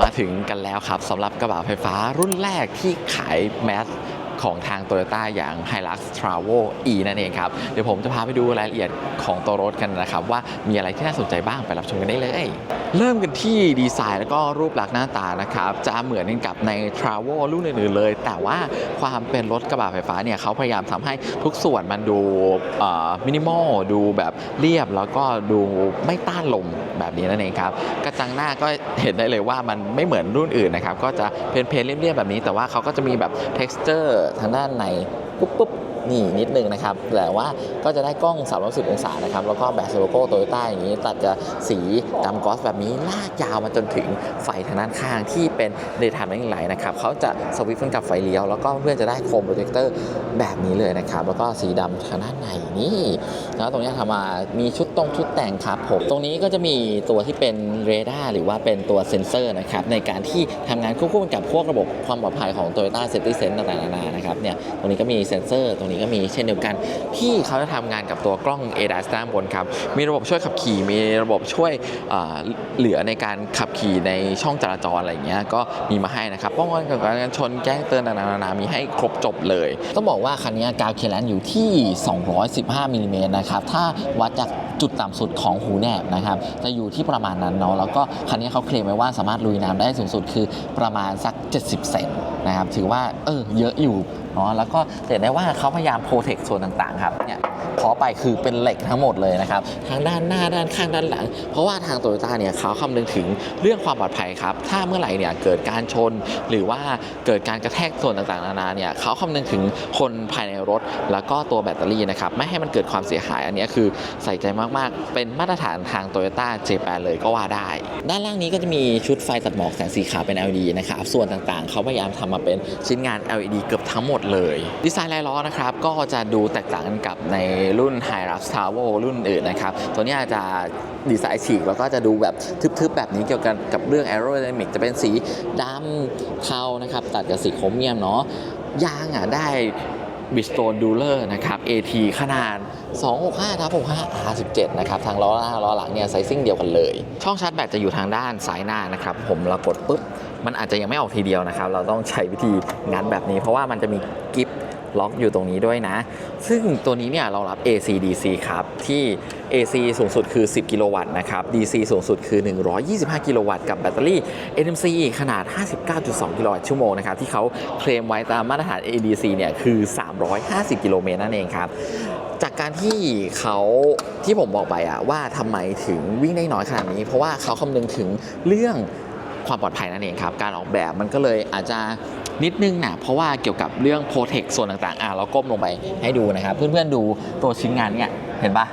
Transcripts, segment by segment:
มาถึงกันแล้วครับสำหรับกระบะไฟฟ้ารุ่นแรกที่ขายแมส ของทาง Toyota อย่าง Hilux Travo E นั่นเองครับ เดี๋ยวผมจะพาไปดูรายละเอียดของตัวรถกันนะครับ ว่ามีอะไรที่น่าสนใจบ้างไปรับชมกันได้เลย เริ่มกันที่ดีไซน์แล้วก็รูปลักษณ์หน้าตานะครับ จะเหมือนกันกับใน Travo รุ่นอื่นๆเลย แต่ว่าความเป็นรถกระบะไฟฟ้าเนี่ยเขาพยายามทำให้ทุกส่วนมันดูมินิมอลดูแบบเรียบแล้วก็ดูไม่ต้านลมแบบนี้นั่นเองครับกระจังหน้าก็เห็นได้เลยว่ามันไม่เหมือนรุ่นอื่นนะครับก็จะเป็นเพลนเรียบๆแบบนี้ แต่ว่าเขาก็จะมีแบบ texture ทางด้านในปุ๊บปุ๊บ นี่นิดนึงนะครับ แต่ว่าก็จะได้กล้อง 360 องศานะครับ แล้วก็แบตโลโก้โตโยต้าอย่างนี้ ตัดกับสีดำกอสแบบนี้ลากยาวมาจนถึงไฟทางด้านข้างที่เป็นเดย์ไทม์ไลท์นะครับเขาจะสวิตช์กันกับไฟเลี้ยว แล้วก็เพื่อนจะได้โคมโปรเจคเตอร์แบบนี้เลยนะครับ แล้วก็สีดำทางด้านในนี่แล้วตรงนี้ทำมามีชุดตรงชุดแต่งครับผมตรงนี้ก็จะมีตัวที่เป็นเรดาร์หรือว่าเป็นตัวเซ็นเซอร์นะครับในการที่ทำงานควบคู่กันกับพวกระบบความปลอดภัยของ Toyota Safety Sense ต่างๆนานานะครับเนี่ยตรงนี้ก็มีเซ็นเซอร์ตรงนี้ก็มีเช่นเดียวกัน ที่เขาจะทำงานกับตัวกล้อง ADAS ด้านบนครับ มีระบบช่วยขับขี่ มีระบบช่วยเหลือในการขับขี่ในช่องจราจรอะไรอย่างเงี้ยก็มีมาให้นะครับป้องกันการชนแจ้งเตือนต่างๆนานามีให้ครบจบเลย ต้องบอกว่าคันนี้กาวเคแลนอยู่ที่ 215มิลลิเมตรนะครับถ้าวัดจากจุดต่ำสุดของหูแหนบนะครับจะอยู่ที่ประมาณนั้นเนาะแล้วก็คันนี้เขาเคลมไว้ว่าสามารถลุยน้ำได้สูงสุดคือประมาณสัก 70 เซนนะครับถือว่าเออเยอะอยู่เนาะแล้วก็เห็นได้ว่าเขาพยายามโปรเทคส่วนต่างๆครับเนี่ยขอไปคือเป็นเหล็กทั้งหมดเลยนะครับทางด้านหน้าด้านข้างด้านหลัง เพราะว่าทางโตโยต้าเนี่ยเขาคำนึงถึงเรื่องความปลอดภัยครับ ถ้าเมื่อไหร่เนี่ยเกิดการชน หรือว่าเกิดการกระแทกส่วนต่างๆนานาเนี่ยเขาคำนึงถึงคนภายในรถ แล้วก็ตัวแบตเตอรี่นะครับไม่ให้มันเกิดความเสียหายอันนี้คือใส่ใจมากๆ เป็นมาตรฐานทางโตโยต้าเจแปนเลยก็ว่าได้ ด้านล่างนี้ก็จะมีชุดไฟตัดหมอกแสงสีขาวเป็น LED นะครับส่วนต่างๆเขาพยายามทำมาเป็นชิ้นงาน LED เกือบทั้งหมดเลย ดีไซน์ลายล้อนะครับ ก็จะดูแตกต่างกันกับในรุ่น h i r u x t a v o รุ่นอื่นนะครับ ตัวนี้จะดีไซน์ฉีก แล้วก็จะดูแบบทึบๆ แบบนี้เกี่ยวกันกับเรื่อง aerodynamic จะเป็นสีดำเทานะครับ ตัดกับสีโครเมียมเนาะยางอะได้ Bridgestone Dueler นะครับ AT ขนาด 265ทับ65 R17 นะครับ ทางล้อหน้าล้อหลังเนี่ยไซซิ่งเดียวกันเลย ช่องชาร์จแบตจะอยู่ทางด้านซ้ายหน้านะครับ ผมเรากดปุ๊บ มันอาจจะยังไม่ออกทีเดียวนะครับ เราต้องใช้วิธีงัดแบบนี้ เพราะว่ามันจะมีกิฟล็อกอยู่ตรงนี้ด้วยนะ ซึ่งตัวนี้เนี่ยเรารับ AC DC ครับ ที่ AC สูงสุดคือ 10 กิโลวัตต์นะครับ DC สูงสุดคือ 125 กิโลวัตต์กับแบตเตอรี่ NMC ขนาด 59.2 กิโลวัตต์ชั่วโมงนะครับ ที่เขาเคลมไว้ตามมาตรฐาน ADC เนี่ยคือ 350 กิโลเมตรนั่นเองครับจากการที่เขาที่ผมบอกไปอะว่าทำไมถึงวิ่งได้น้อยขนาดนี้ เพราะว่าเขาคำนึงถึงเรื่อง ความปลอดภัยนั่นเองครับ การออกแบบมันก็เลยอาจจะนิดนึงนะเพราะว่าเกี่ยวกับเรื่องโปรเทคส่วนต่างๆอะเราก้มลงไปให้ดูนะครับ เพื่อนๆดูตัวชิ้นงานเนี่ยเห็นปะ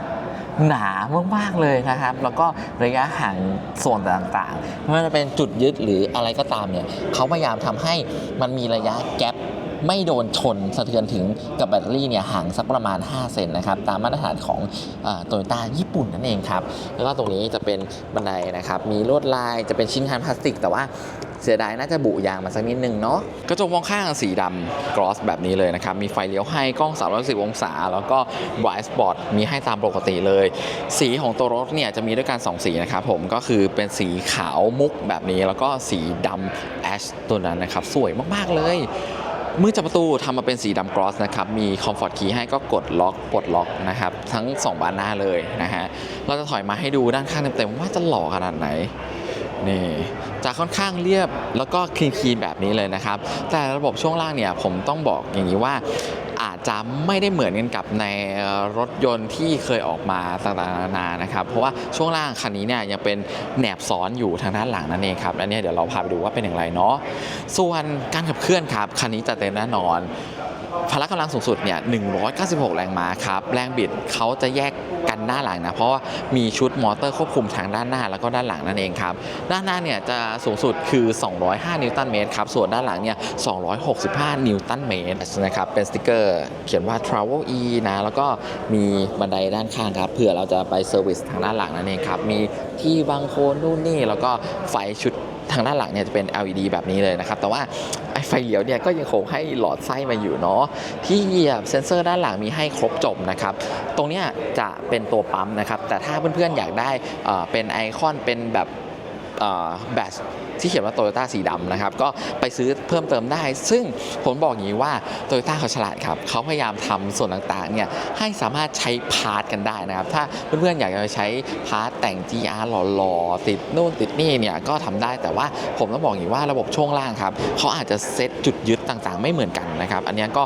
หนามากๆเลยนะครับ แล้วก็ระยะห่างส่วนต่างๆไม่ว่าจะเป็นจุดยึดหรืออะไรก็ตามเนี่ยเขาพยายามทำให้มันมีระยะแกลบ ไม่โดนชนสะเทือนถึงกับแบตเตอรี่เนี่ยห่างสักประมาณ 5 เซนนะครับตามมาตรฐานของโตโยต้าญี่ปุ่นนั่นเองครับแล้วก็ตรงนี้จะเป็นบันไดนะครับมีลวดลายจะเป็นชิ้นงานพลาสติก แต่ว่าเสียดายน่าจะบุยางมาสักนิดนึงเนาะกระจกมองข้างสีดำกรอสแบบนี้เลยนะครับ มีไฟเลี้ยวให้กล้อง 360 องศา แล้วก็ไวสปอตมีให้ตามปกติเลย สีของตัวรถเนี่ยจะมีด้วยกัน 2 สีนะครับผมก็คือเป็นสีขาวมุกแบบนี้ แล้วก็สีดำแอชตัวนั้นนะครับ สวยมาก ๆ เลย มือจับประตูทำมาเป็นสีดำกรอสนะครับ มีคอมฟอร์ตคีย์ให้ก็กดล็อกปลดล็อกนะครับ ทั้ง 2 บานหน้าเลยนะฮะ เราจะถอยมาให้ดูด้านข้างเต็มๆว่าจะหล่อขนาดไหนนี่จะค่อนข้างเรียบแล้วก็คลีนคีนแบบนี้เลยนะครับ แต่ระบบช่วงล่างเนี่ยผมต้องบอกอย่างนี้ว่า อาจจะไม่ได้เหมือนกันกับในรถยนต์ที่เคยออกมาต่างๆนานานะครับ เพราะว่าช่วงล่างคันนี้เนี่ยยังเป็นแหนบซ้อนอยู่ทางด้านหลังนั่นเองครับอันนี้เดี๋ยวเราพาไปดูว่าเป็นอย่างไรเนาะส่วนการขับเคลื่อนครับคันนี้จะเต็มแน่นอน พละกำลังสูงสุดเนี่ย 196 แรงม้าครับ แรงบิดเขาจะแยกกันหน้าหลังนะ เพราะว่ามีชุดมอเตอร์ควบคุมทางด้านหน้าแล้วก็ด้านหลังนั่นเองครับ ด้านหน้าเนี่ยจะสูงสุดคือ 205 นิวตันเมตรครับ ส่วนด้านหลังเนี่ย 265 นิวตันเมตรนะครับ เป็นสติกเกอร์เขียนว่า Travel E นะ แล้วก็มีบันไดด้านข้างครับ เผื่อเราจะไปเซอร์วิสทางด้านหลังนั่นเองครับ มีที่บางโคนนู่นนี่ แล้วก็ไฟชุด ทางด้านหลังเนี่ยจะเป็น LED แบบนี้เลยนะครับ แต่ว่าไอ้ไฟเลี้ยวเนี่ยก็ยังคงให้หลอดไส้มาอยู่เนาะที่เหยียบเซ็นเซอร์ด้านหลังมีให้ครบจบนะครับ ตรงเนี้ยจะเป็นตัวปั๊มนะครับ แต่ถ้าเพื่อนๆอยากได้เป็นไอคอนเป็นแบบ แบตที่เขียนว่าโตโยต้าสีดำนะครับ ก็ไปซื้อเพิ่มเติมได้ ซึ่งผมบอกอย่างนี้ว่าโตโยต้าเขาฉลาดครับเขาพยายามทำส่วนต่างๆเนี่ยให้สามารถใช้พาร์ทกันได้นะครับ ถ้าเพื่อนๆอยากจะใช้พาร์ทแต่ง GR หล่อๆ ติดนู่นติดนี่เนี่ยก็ทำได้แต่ว่าผมต้องบอกอย่างนี้ว่าระบบช่วงล่างครับเขาอาจจะเซตจุดยึดต่างๆ ไม่เหมือนกันนะครับ อันนี้ก็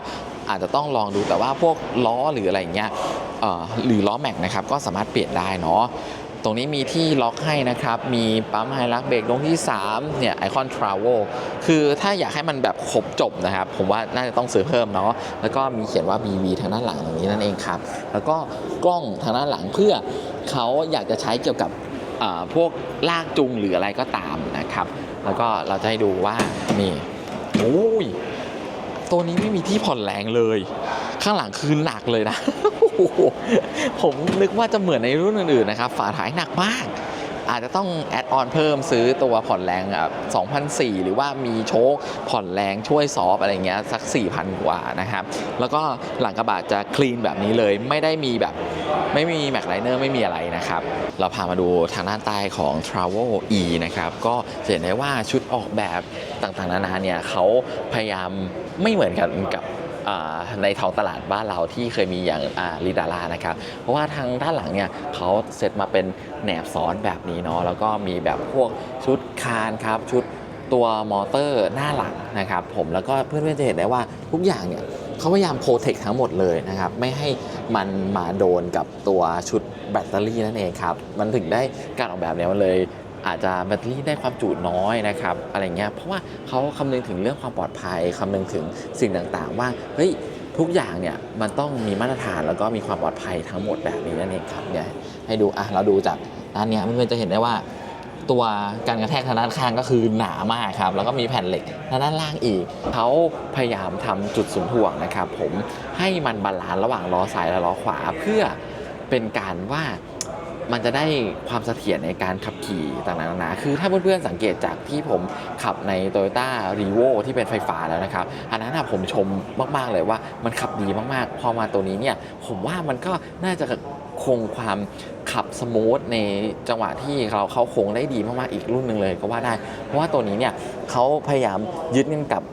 อาจจะต้องลองดูแต่ว่าพวกล้อหรืออะไรอย่างเงี้ยหรือล้อแม็กนะครับก็สามารถเปลี่ยนได้เนาะ ตรงนี้มีที่ล็อกให้นะครับ มีปั๊มไฮลักเบรกตรงที่ 3 เนี่ยไอคอนทราเวลคือถ้าอยากให้มันแบบครบจบนะครับ ผมว่าน่าจะต้องซื้อเพิ่มเนาะแล้วก็มีเขียนว่า BV ทางด้านหลังตรงนี้นั่นเองครับ แล้วก็กล้องทางด้านหลังเพื่อเขาอยากจะใช้เกี่ยวกับพวกลากจูงหรืออะไรก็ตามนะครับ แล้วก็เราจะให้ดูว่านี่โอ้ยตัวนี้ไม่มีที่ผ่อนแรงเลย ข้างหลังคือหนักเลยนะ ผมนึกว่าจะเหมือนในรุ่นอื่นๆนะครับ ฝาท้ายหนักมาก อาจจะต้องแอดออนเพิ่มซื้อตัวผ่อนแรงอะ2,004หรือว่ามีโชคผ่อนแรงช่วยซอฟอะไรเงี้ยสัก 4,000 กว่านะครับ แล้วก็หลังกระบะจะคลีนแบบนี้เลย ไม่ได้มีแบบไม่มีแม็กไลเนอร์ไม่มีอะไรนะครับ เราพามาดูทางด้านใต้ของ Travel E นะครับ ก็จะเห็นได้ว่าชุดออกแบบต่างๆ นานาเนี่ยเขาพยายามไม่เหมือนกันกับ ในท้องตลาดบ้านเราที่เคยมีอย่างลีดารานะครับ เพราะว่าทางด้านหลังเนี่ยเขาเซตมาเป็นแหนบซ้อนแบบนี้เนาะแล้วก็มีแบบพวกชุดคานครับชุดตัวมอเตอร์หน้าหลังนะครับผมแล้วก็เพื่อนๆจะเห็นได้ว่าทุกอย่างเนี่ยเขาพยายามโปรเทคทั้งหมดเลยนะครับไม่ให้มันมาโดนกับตัวชุดแบตเตอรี่นั่นเองครับ มันถึงได้การออกแบบเนี่ยมันเลย อาจจะแบตเตอรี่ได้ความจุน้อยนะครับอะไรเงี้ยเพราะว่าเขาคำนึงถึงเรื่องความปลอดภัยคำนึงถึงสิ่งต่างๆ ว่าเฮ้ยทุกอย่างเนี่ยมันต้องมีมาตรฐานแล้วก็มีความปลอดภัยทั้งหมดแบบนี้นั่นเองครับเนี่ยให้ดูอะเราดูจากด้านเนี้ยเพื่อนๆจะเห็นได้ว่าตัวการกระแทกทางด้านข้างก็คือหนามากครับ แล้วก็มีแผ่นเหล็กทางด้านล่างอีก เขาพยายามทำจุดศูนย์ถ่วงนะครับ ผมให้มันบาลานซ์ระหว่างล้อซ้ายและล้อขวาเพื่อเป็นการว่า มันจะได้ความเสถียรในการขับขี่ต่างๆนานาคือถ้าเพื่อนๆสังเกตจากที่ผมขับใน t o y ต้ารีโวที่เป็นไฟฟ้าแล้วนะครับ อันนั้นผมชมมากๆเลยว่ามันขับดีมากๆ พอมาตัวนี้เนี่ยผมว่ามันก็น่าจะคงความ ขับสมูทในจังหวะที่เราเข้าโค้งได้ดีมากๆอีกรุ่นหนึ่งเลยก็ว่าได้ เพราะว่าตัวนี้เนี่ยเขาพยายามยึดเนื่องกับ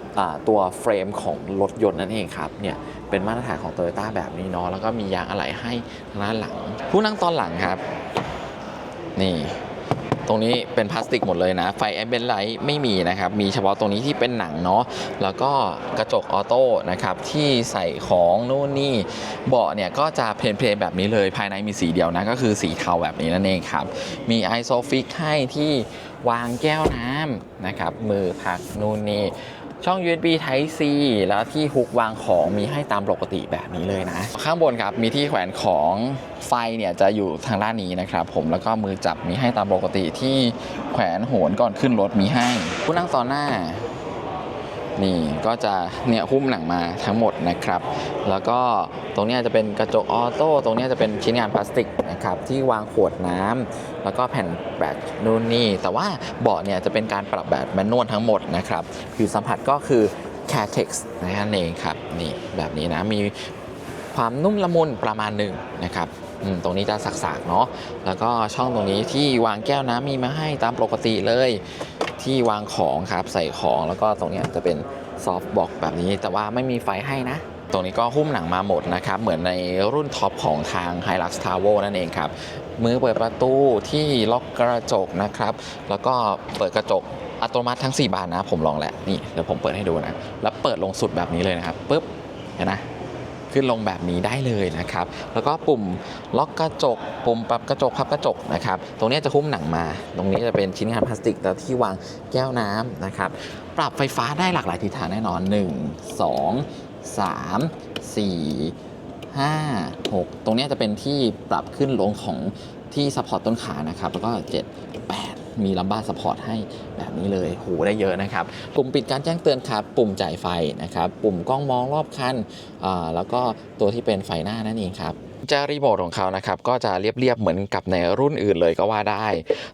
ตัวเฟรมของรถยนต์นั่นเองครับเนี่ยเป็นมาตรฐานของ Toyota แบบนี้เนาะแล้วก็มียางอะไหล่ให้ทางด้านหลัง ผู้นั่งตอนหลังครับ นี่ ตรงนี้เป็นพลาสติกหมดเลยนะ ไฟแอมเบนไลท์ไม่มีนะครับ มีเฉพาะตรงนี้ที่เป็นหนังเนาะ แล้วก็กระจกออโต้นะครับ ที่ใส่ของนู่นนี่ เบาะเนี่ยก็จะเพลนเพลนแบบนี้เลย ภายในมีสีเดียวนะ ก็คือสีเทาแบบนี้นั่นเองครับ มีไอโซฟิกให้ที่วางแก้วน้ำนะครับ มือพักนู่นนี่ ช่อง USB Type C แล้วที่ฮุกวางของมีให้ตามปกติแบบนี้เลยนะ ข้างบนครับมีที่แขวนของไฟเนี่ยจะอยู่ทางด้านนี้นะครับ ผมแล้วก็มือจับมีให้ตามปกติที่แขวนโหนก่อนขึ้นรถมีให้ผู้นั่งตอนหน้า นี่ก็จะเนี่ยหุ้มหนังมาทั้งหมดนะครับ แล้วก็ตรงนี้จะเป็นกระจกออโต้ตรงนี้จะเป็นชิ้นงานพลาสติกนะครับที่วางขวดน้ำแล้วก็แผ่นแบตนู่นนี่แต่ว่าเบาะเนี่ยจะเป็นการปรับแบบแมนนวลทั้งหมดนะครับผิวสัมผัสก็คือ c a r t e x นั่นเองครับนี่แบบนี้นะมีความนุ่มละมุนประมาณหนึ่งนะครับตรงนี้จะสักๆเนาะแล้วก็ช่องตรงนี้ที่วางแก้วน้ำมีมาให้ตามปกติเลย ที่วางของครับใส่ของแล้วก็ตรงนี้จะเป็นซอฟต์บ็อกแบบนี้ แต่ว่าไม่มีไฟให้นะ ตรงนี้ก็หุ้มหนังมาหมดนะครับ เหมือนในรุ่นท็อปของทาง Hilux t a v o นั่นเองครับ มือเปิดประตูที่ล็อกกระจกนะครับ แล้วก็เปิดกระจกอัตโนมัติทั้ง 4 บานนะ ผมลองแหละนี่เดี๋ยวผมเปิดให้ดูนะ แล้วเปิดลงสุดแบบนี้เลยนะครับปุ๊บเห็นนะ ขึ้นลงแบบนี้ได้เลยนะครับ แล้วก็ปุ่มล็อกกระจก ปุ่มปรับกระจกพับกระจกนะครับ ตรงนี้จะหุ้มหนังมา ตรงนี้จะเป็นชิ้นงานพลาสติกแล้วที่วางแก้วน้ำนะครับ ปรับไฟฟ้าได้หลากหลายทิศทางแน่นอน 1 2 3 4 5 6 ตรงนี้จะเป็นที่ปรับขึ้นลงของที่ซัพพอร์ตต้นขานะครับ แล้วก็ 7 8 มีลัมบ้าซัพพอร์ตให้แบบนี้เลยโหได้เยอะนะครับ ปุ่มปิดการแจ้งเตือนครับ ปุ่มจ่ายไฟนะครับ ปุ่มกล้องมองรอบคันแล้วก็ตัวที่เป็นไฟหน้านั่นเองครับจารีโมทของเขานะครับก็จะเรียบๆเหมือนกับในรุ่นอื่นเลยก็ว่าได้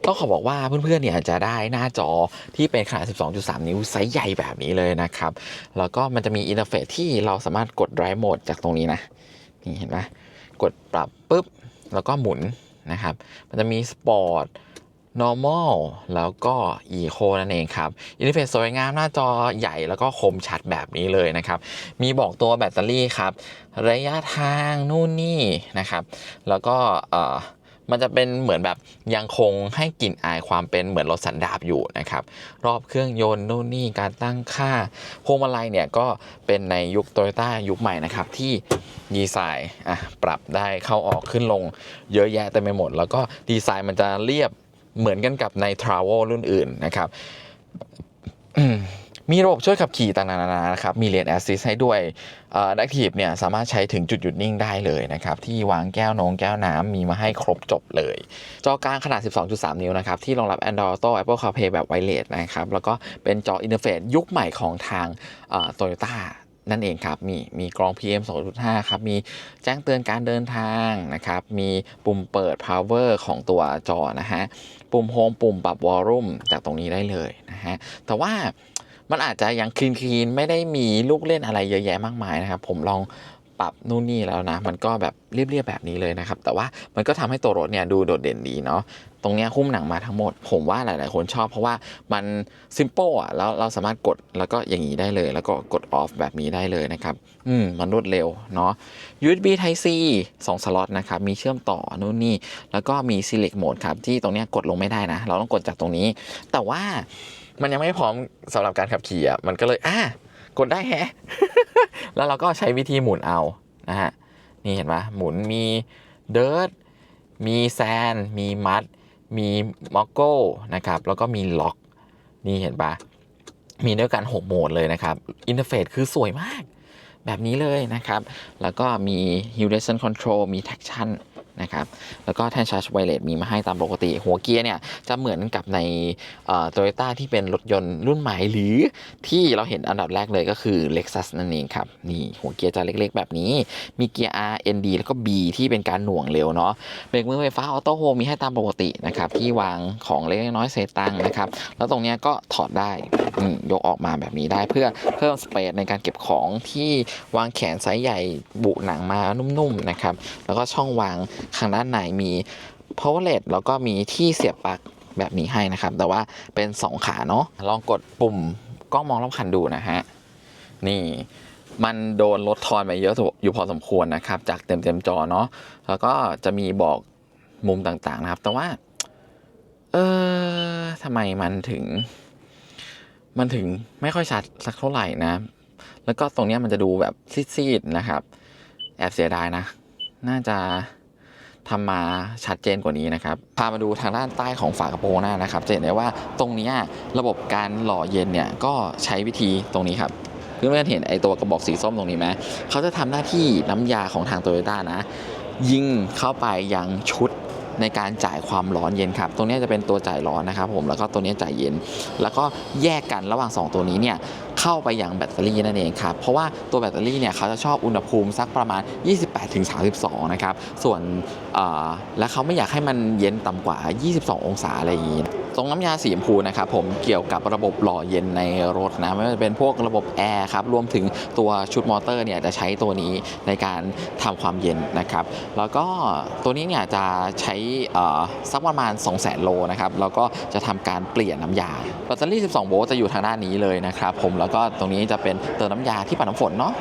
ต้องขอบอกว่าเพื่อนๆเนี่ยจะได้หน้าจอที่เป็นขนาด 12.3 นิ้วไซส์ใหญ่แบบนี้เลยนะครับ แล้วก็มันจะมีอินเทอร์เฟซที่เราสามารถกด drive mode จากตรงนี้นะ นี่เห็นไหมกดปรับปุ๊บ แล้วก็หมุนนะครับ มันจะมีสปอร์ต normal แล้วก็ eco นั่นเองครับอินเทอร์เฟซสวยงามหน้าจอใหญ่แล้วก็คมชัดแบบนี้เลยนะครับ มีบอกตัวแบตเตอรี่ครับ ระยะทางนู่นนี่นะครับ แล้วก็เอ่อมันจะเป็นเหมือนแบบยังคงให้กลิ่นอายความเป็นเหมือนรถสันดาปอยู่นะครับ รอบเครื่องยนต์นู่นนี่การตั้งค่าพวงมาลัยเนี่ยก็เป็นในยุคโตโยต้ายุคใหม่นะครับ ที่ดีไซน์อะปรับได้เข้าออกขึ้นลงเยอะแยะเต็มไปหมด แล้วก็ดีไซน์มันจะเรียบ เหมือนกันกับใน t r a v e l รุ่นอื่นนะครับมีระบบช่วยขับขี่ต่างๆนานานะครับ มีเลนแอสซิสให้ด้วยดักทีฟเนี่ยสามารถใช้ถึงจุดหยุดนิ่งได้เลยนะครับ ที่วางแก้วนงแก้วน้ำมีมาให้ครบจบเลย จอกลางขนาด 12.3 นิ้วนะครับ ที่รองรับ Android Auto Apple CarPlay แบบ Wireless นะครับ แล้วก็เป็นจออินเทอร์เฟซยุคใหม่ของทางโตโยต้า นั่นเองครับ มีมีกรอง PM 2.5 ครับ มีแจ้งเตือนการเดินทางนะครับ มีปุ่มเปิด power ของตัวจอนะฮะ ปุ่มโฮมปุ่มปรับวอลลุ่มจากตรงนี้ได้เลยนะฮะ แต่ว่ามันอาจจะยังคลีนคลีนไม่ได้มีลูกเล่นอะไรเยอะแยะมากมายนะครับ ผมลอง ปรับนู่นนี่แล้วนะ มันก็แบบเรียบๆแบบนี้เลยนะครับ แต่ว่ามันก็ทำให้ตัวรถเนี่ยดูโดดเด่นดีเนาะตรงเนี้ยหุ้มหนังมาทั้งหมด ผมว่าหลาย ๆ คนชอบเพราะว่ามันซิม p ป e อะแล้วเราสามารถกดแล้วก็อย่างนี้ได้เลย แล้วก็กดออฟแบบนี้ได้เลยนะครับ อืมมันรวดเร็วเนาะ USB Type C 2สล็อตนะครับ มีเชื่อมต่อนู่นนี่ แล้วก็มี Select Mode ครับ ที่ตรงเนี้ยกดลงไม่ได้นะ เราต้องกดจากตรงนี้ แต่ว่ามันยังไม่พร้อมสำหรับการขับขี่อะมันก็เลยอะ กดได้แฮะ แล้วเราก็ใช้วิธีหมุนเอานะฮะ นี่เห็นปะหมุนมีเดิร์ดมีแซน มีมัด มีมอกโก้นะครับ แล้วก็มีล็อก นี่เห็นปะมีด้วยกัน 6 โหมดเลยนะครับ อินเทอร์เฟซคือสวยมาก แบบนี้เลยนะครับ แล้วก็มี Hill Descent Control มี Traction นะครับ แล้วก็แท่นชาร์จไวเลสมีมาให้ตามปกติ หัวเกียร์เนี่ยจะเหมือนกับในโตโยต้าที่เป็นรถยนต์รุ่นใหม่หรือที่เราเห็นอันดับแรกเลยก็คือ Lexus นั่นเองครับ นี่หัวเกียร์จะเล็กๆ แบบนี้ มีเกียร์ R N D แล้วก็ B ที่เป็นการหน่วงเร็วเนาะ เบรกมือไฟฟ้าออโต้โฮมีให้ตามปกตินะครับ ที่วางของเล็กน้อยเศษตังค์นะครับ แล้วตรงเนี้ยก็ถอดได้ยกออกมาแบบนี้ได้เพื่อเพิ่มสเปซในการเก็บของที่วางแขนไซส์ใหญ่บุหนังมานุ่มๆนะครับ แล้วก็ช่องวางข้างด้านในมี power LED แล้วก็มีที่เสียบปลั๊กแบบนี้ให้นะครับ แต่ว่าเป็น 2 ขาเนาะลองกดปุ่มกล้องมองรอบคันดูนะฮะ นี่มันโดนลดทอนไปเยอะอยู่พอสมควรนะครับ จากเต็มเต็มๆจอเนาะแล้วก็จะมีบอกมุมต่างๆนะครับ แต่ว่า เออทำไมมันถึง มันถึงไม่ค่อยชัดสักเท่าไหร่นะ แล้วก็ตรงนี้มันจะดูแบบซีดๆนะครับ แอบเสียดายนะ น่าจะ ทำมาชัดเจนกว่านี้นะครับ พามาดูทางด้านใต้ของฝากระโปรงหน้านะครับจะเห็นได้ว่าตรงนี้ระบบการหล่อเย็นเนี่ยก็ใช้วิธีตรงนี้ครับเพื่อนๆเห็นไอตัวกระบอกสีส้มตรงนี้ไหมเขาจะทำหน้าที่น้ำยาของทางโตโยต้านะ ยิงเข้าไปยังชุดในการจ่ายความร้อนเย็นครับ ตรงนี้จะเป็นตัวจ่ายร้อนนะครับผม แล้วก็ตัวนี้จ่ายเย็น แล้วก็แยกกันระหว่าง 2 ตัวนี้เนี่ย เข้าไปยังแบตเตอรี่นั่นเองครับ เพราะว่าตัวแบตเตอรี่เนี่ยเขาจะชอบอุณหภูมิสักประมาณ 28-32 นะครับ ส่วนและเขาไม่อยากให้มันเย็นต่ำกว่า 22 องศาอะไรอย่างนี้ตรงน้ำยาสีชมพูนะครับผมเกี่ยวกับระบบหล่อเย็นในรถนะไม่ว่าจะเป็นพวกระบบแอร์ครับรวมถึงตัวชุดมอเตอร์เนี่ยจะใช้ตัวนี้ในการทำความเย็นนะครับแล้วก็ตัวนี้เนี่ยจะใช้สักประมาณ 2 0 0 0 0 0โลนะครับแล้วก็จะทำการเปลี่ยนน้ำยาแบตเตอรี่ 12 โวลต์จะอยู่ทางด้านนี้เลยนะครับผมแล้วก็ตรงนี้จะเป็นเติมน้ำยาที่ปัดน้ำฝนเนาะ